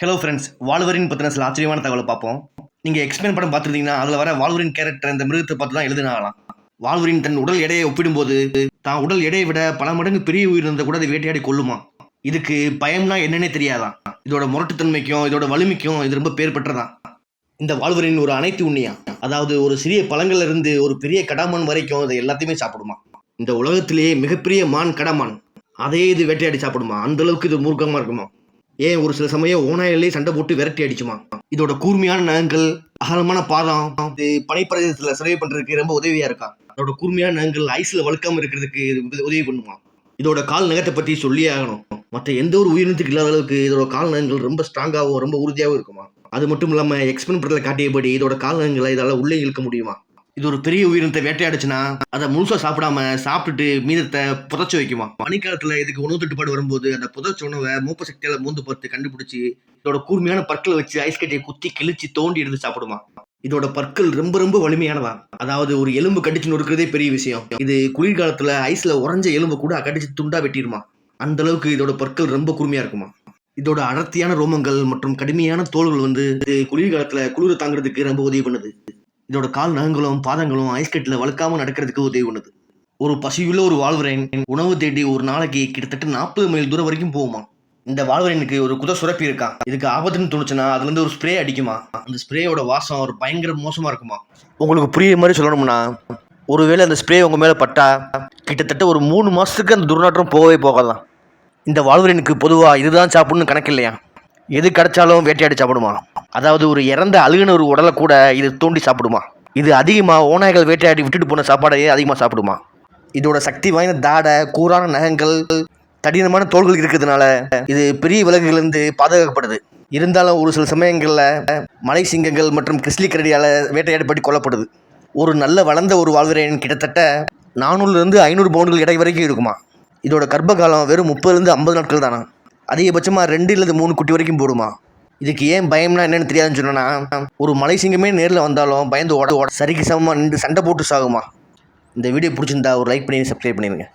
Hello friends Wolverine பற்றின சில ஆச்சரியமான தகவலை பார்ப்போம். நீங்கள் எக்ஸ்பிளைன் படம் பார்த்துருந்தீங்கன்னா அதில் வர வால்வரின் கேரக்டர் இந்த மிருகத்தை பார்த்து தான் எழுதினாலாம் வால்வரின் தன் உடல் எடையை ஒப்பிடும்போது தான் உடல் எடையை விட பல மடங்கு பெரிய உயிர் இருந்தால் கூட அதை வேட்டையாடி கொள்ளுமா இதுக்கு பயம்னா என்னன்னே தெரியாதான் இதோட முரட்டுத்தன்மைக்கும் இதோட வலிமைக்கும் இது ரொம்ப பேர் பெற்றதான் இந்த வால்வரின் ஒரு அனைத்து உண்ணியா அதாவது ஒரு சிறிய பழங்கள்ல இருந்து ஒரு பெரிய கடாமான் வரைக்கும் இதை எல்லாத்தையுமே சாப்பிடுமா இந்த உலகத்திலேயே மிகப்பெரிய மான் கடாமான். அதையே இது வேட்டையாடி சாப்பிடுமா அந்த அளவுக்கு இது மூர்க்கமாக இருக்குமா ஏன் ஒரு சில சமயம் ஓநாயிலே சண்டை போட்டு விரட்டி அடிச்சுமா? இதோட கூர்மையான நகங்கள் அகலமான பாதம் இது பனைப்பிரதேசத்தில் சர்வே பண்ணுறதுக்கு ரொம்ப உதவியாக இருக்கா? அதோட கூர்மையான நகங்கள் ஐஸில் வழுக்காம இருக்கிறதுக்கு உதவி பண்ணுமா? இதோட கால் நகத்தை பற்றி சொல்லியே ஆகணும். மற்ற எந்த ஒரு உயிரினத்துக்கு இல்லாத அளவுக்கு இதோட கால் நகங்கள் ரொம்ப ஸ்ட்ராங்காகவும் ரொம்ப உறுதியாகவும் இருக்குமா? அது மட்டும் இல்லாமல் எக்ஸ்பிளைன் படத்தில் காட்டியபடி இதோட கால் நகங்களை இதால் உள்ளே இழுக்க முடியுமா? இது ஒரு பெரிய உயிரினத்தை வேட்டையாடுச்சுன்னா அதை முழுசா சாப்பிடாம சாப்பிட்டுட்டு மீதத்தை புதைச்சு வைக்குமா பனிக்காலத்துல இதுக்கு உணவு தட்டுப்பாடு வரும்போது அந்த புதைச்ச உணவை மூப்ப சக்தியால மூந்து பார்த்து கண்டுபிடிச்சு இதோட கூர்மையான பற்களை வச்சு ஐஸ் கட்டியை குத்தி கிழிச்சு தோண்டி எடுத்து சாப்பிடுமா இதோட பற்கள் ரொம்ப ரொம்ப வலிமையானதா? அதாவது ஒரு எலும்பு கடிச்சு நொறுக்கிறதே பெரிய விஷயம். இது குளிர்காலத்துல ஐஸ்ல உறைஞ்ச எலும்பு கூட கடிச்சு துண்டா வெட்டிடுமா அந்த அளவுக்கு இதோட பற்கள் ரொம்ப கூர்மையா இருக்குமா? இதோட அடர்த்தியான ரோமங்கள் மற்றும் கடுமையான தோல்கள் வந்து இது குளிர்காலத்துல குளிர தாங்கிறதுக்கு ரொம்ப உதவி பண்ணுது. இதோட கால் நகங்களும் பாதங்களும் ஐஸ்கட்டில் வழுக்காமல் நடக்கிறதுக்கு உதவி பண்ணுது. ஒரு பசியுள்ள ஒரு வாழ்வரேன் உணவு தேடி ஒரு நாளைக்கு கிட்டத்தட்ட நாற்பது மைல் தூரம் வரைக்கும் போகுமா? இந்த வாழ்வரனுக்கு ஒரு குத சுரப்பி இருக்கா? இதுக்கு ஆபத்துன்னு தோணுச்சுன்னா அதுலேருந்து ஒரு ஸ்ப்ரே அடிக்குமா? அந்த ஸ்ப்ரேயோட வாசம் ஒரு பயங்கர மோசமாக இருக்குமா? உங்களுக்கு புரிய மாதிரி சொல்லணும்னா ஒருவேளை அந்த ஸ்ப்ரே உங்கள் மேலே பட்டா கிட்டத்தட்ட ஒரு மூணு மாதத்துக்கு அந்த துர்நாற்றம் போகவே போகாதான் இந்த வாழ்வரனுக்கு பொதுவாக இதுதான் சாப்பிடணும் கணக்கு இல்லையா? எது கிடைச்சாலும் வேட்டையாடி சாப்பிடுமா? அதாவது ஒரு இறந்த அழுகின ஒரு உடலை கூட இது தோண்டி சாப்பிடுமா? இது அதிகமாக ஓநாய்கள் வேட்டையாடி விட்டுட்டு போன சாப்பாடையே அதிகமாக சாப்பிடுமா? இதோட சக்தி வாய்ந்த தாடை கூரான நகங்கள் கடினமான தோள்கள் இருக்கிறதுனால இது பெரிய விலங்குகளிலிருந்து பாதுகாக்கப்படுது. இருந்தாலும் ஒரு சில சமயங்களில் மலை சிங்கங்கள் மற்றும் கிறிஸ்லி கரடியால் வேட்டையாடப்பட்டு கொல்லப்படுது. ஒரு நல்ல வளர்ந்த ஒரு வாழ்விரையன் கிட்டத்தட்ட நானூறுலேருந்து ஐநூறு பவுண்டுகள் இடை வரைக்கும் இருக்குமா? இதோட கர்ப்ப காலம் வெறும் முப்பதுலேருந்து ஐம்பது நாட்கள் தானா? அதிகபட்சமாக ரெண்டு இல்லது மூணு குட்டி வரைக்கும் போடுமா? இதுக்கு ஏன் பயம்னா என்னன்னு தெரியாதுன்னு சொன்னா ஒரு மலை சிங்கமே நேரில் வந்தாலும் பயந்து ஓட ஓட சரிக்கு சமமாக நின்று சண்டை போட்டு சாகுமா? இந்த வீடியோ பிடிச்சிருந்தா ஒரு லைக் பண்ணி சப்ஸ்கிரைப் பண்ணிடுங்க.